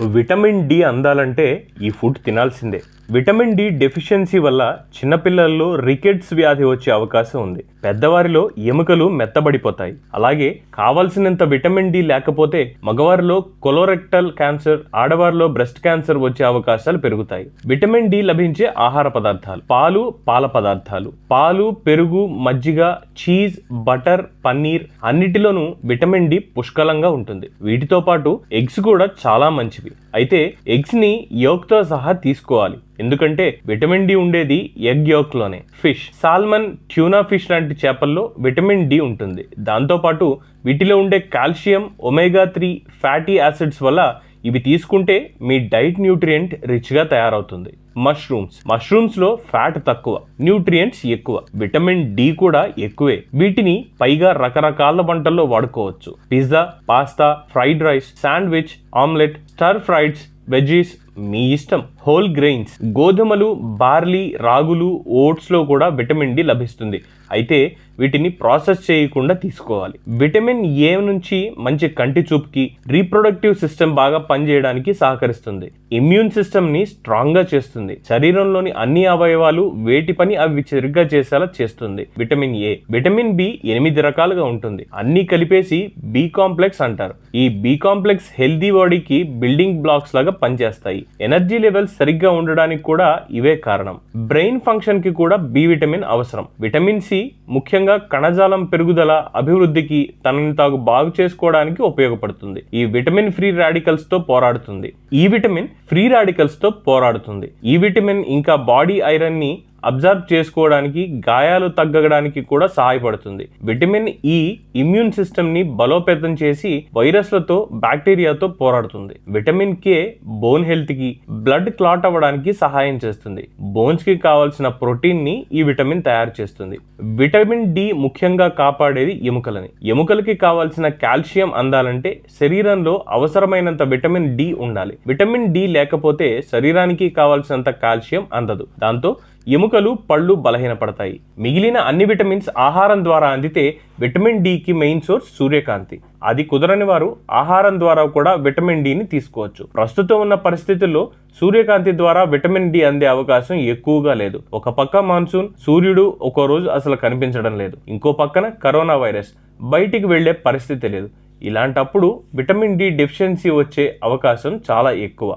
Vitamin D అందాలంటే ఈ food తినాల్సిందే. విటమిన్ డి డెఫిషియన్సీ వల్ల చిన్నపిల్లల్లో రికెట్స్ వ్యాధి వచ్చే అవకాశం ఉంది. పెద్దవారిలో ఎముకలు మెత్తబడిపోతాయి. అలాగే కావాల్సినంత విటమిన్ డి లేకపోతే మగవారిలో కొలోరెక్టల్ క్యాన్సర్ ఆడవారిలో బ్రెస్ట్ క్యాన్సర్ వచ్చే అవకాశాలు పెరుగుతాయి. విటమిన్ డి లభించే ఆహార పదార్థాలు పాలు పాల పదార్థాలు. పాలు పెరుగు మజ్జిగ చీజ్ బటర్ పన్నీర్ అన్నిటిలోనూ విటమిన్ డి పుష్కలంగా ఉంటుంది. వీటితో పాటు ఎగ్స్ కూడా చాలా మంచివి. అయితే ఎగ్స్ని తో సహా తీసుకోవాలి. ఎందుకంటే విటమిన్ డి ఉండేది ఎగ్లోనే ఫిష్. సాల్మన్ ట్యూనా ఫిష్ లాంటి చేపల్లో విటమిన్ డి ఉంటుంది. దాంతోపాటు వీటిలో ఉండే calcium omega three fatty acids వల్ల ఇవి తీసుకుంటే మీ డైట్ న్యూట్రియంట్ రిచ్గా తయారవుతుంది. మష్రూమ్స్. మష్రూమ్స్లో ఫ్యాట్ తక్కువ న్యూట్రియంట్స్ ఎక్కువ విటమిన్ డి కూడా ఎక్కువే. వీటిని పైగా రకరకాల వంటల్లో వాడుకోవచ్చు. Pizza pasta fried rice sandwich omelette stir fries veggies మీ ఇష్టం. హోల్ గ్రెయిన్స్ గోధుమలు బార్లీ రాగులు ఓట్స్లో కూడా విటమిన్ డి లభిస్తుంది. అయితే వీటిని ప్రాసెస్ చేయకుండా తీసుకోవాలి. విటమిన్ ఏ నుంచి మంచి కంటి చూపుకి రీప్రొడక్టివ్ సిస్టమ్ బాగా పనిచేయడానికి సహకరిస్తుంది. ఇమ్యూన్ సిస్టమ్ని స్ట్రాంగ్గా చేస్తుంది. శరీరంలోని అన్ని అవయవాలు వేటి పని అవి సరిగ్గా చేసేలా చేస్తుంది. విటమిన్ ఏ విటమిన్ బి ఎనిమిది రకాలుగా ఉంటుంది. అన్ని కలిపేసి బి కాంప్లెక్స్ అంటారు. ఈ బి కాంప్లెక్స్ హెల్దీ బాడీకి బిల్డింగ్ బ్లాక్స్ లాగా పనిచేస్తాయి. ఎనర్జీ లెవెల్స్ సరిగ్గా ఉండడానికి కూడా ఇవే కారణం. బ్రెయిన్ ఫంక్షన్కి కూడా బి విటమిన్ అవసరం. విటమిన్ సి ముఖ్యంగా కణజాలం పెరుగుదల అభివృద్ధికి తనని తాగు బాగు చేసుకోవడానికి ఉపయోగపడుతుంది. ఈ విటమిన్ ఫ్రీ రాడికల్స్తో పోరాడుతుంది. ఈ విటమిన్ ఫ్రీ రాడికల్స్తో పోరాడుతుంది. ఈ విటమిన్ ఇంకా బాడీ ఐరన్ని అబ్జర్వ్ చేసుకోవడానికి గాయాలు తగ్గడానికి కూడా సహాయపడుతుంది. విటమిన్ ఈ ఇమ్యూన్ సిస్టమ్ని బలోపేతం చేసి వైరస్లతో బ్యాక్టీరియాతో పోరాడుతుంది. విటమిన్ కే బోన్ హెల్త్కి బ్లడ్ క్లాట్ అవ్వడానికి సహాయం చేస్తుంది. బోన్స్కి కావాల్సిన ప్రోటీన్ని ఈ విటమిన్ తయారు చేస్తుంది. విటమిన్ డి ముఖ్యంగా కాపాడేది ఎముకలని. ఎముకలకి కావాల్సిన కాల్షియం అందాలంటే శరీరంలో అవసరమైనంత విటమిన్ డి ఉండాలి. విటమిన్ డి లేకపోతే శరీరానికి కావాల్సినంత కాల్షియం అందదు. దాంతో ఎముకలు పళ్ళు బలహీనపడతాయి. మిగిలిన అన్ని విటమిన్స్ ఆహారం ద్వారా అందితే విటమిన్ డికి మెయిన్ సోర్స్ సూర్యకాంతి. అది కుదరని వారు ఆహారం ద్వారా కూడా విటమిన్ డిని తీసుకోవచ్చు. ప్రస్తుతం ఉన్న పరిస్థితుల్లో సూర్యకాంతి ద్వారా విటమిన్ డి అందే అవకాశం ఎక్కువగా లేదు. ఒక పక్క మాన్సూన్ సూర్యుడు ఒక రోజు అసలు కనిపించడం లేదు. ఇంకో పక్కన కరోనా వైరస్. బయటికి వెళ్ళే పరిస్థితి లేదు. ఇలాంటప్పుడు విటమిన్ డి డెఫిషియన్సీ వచ్చే అవకాశం చాలా ఎక్కువ.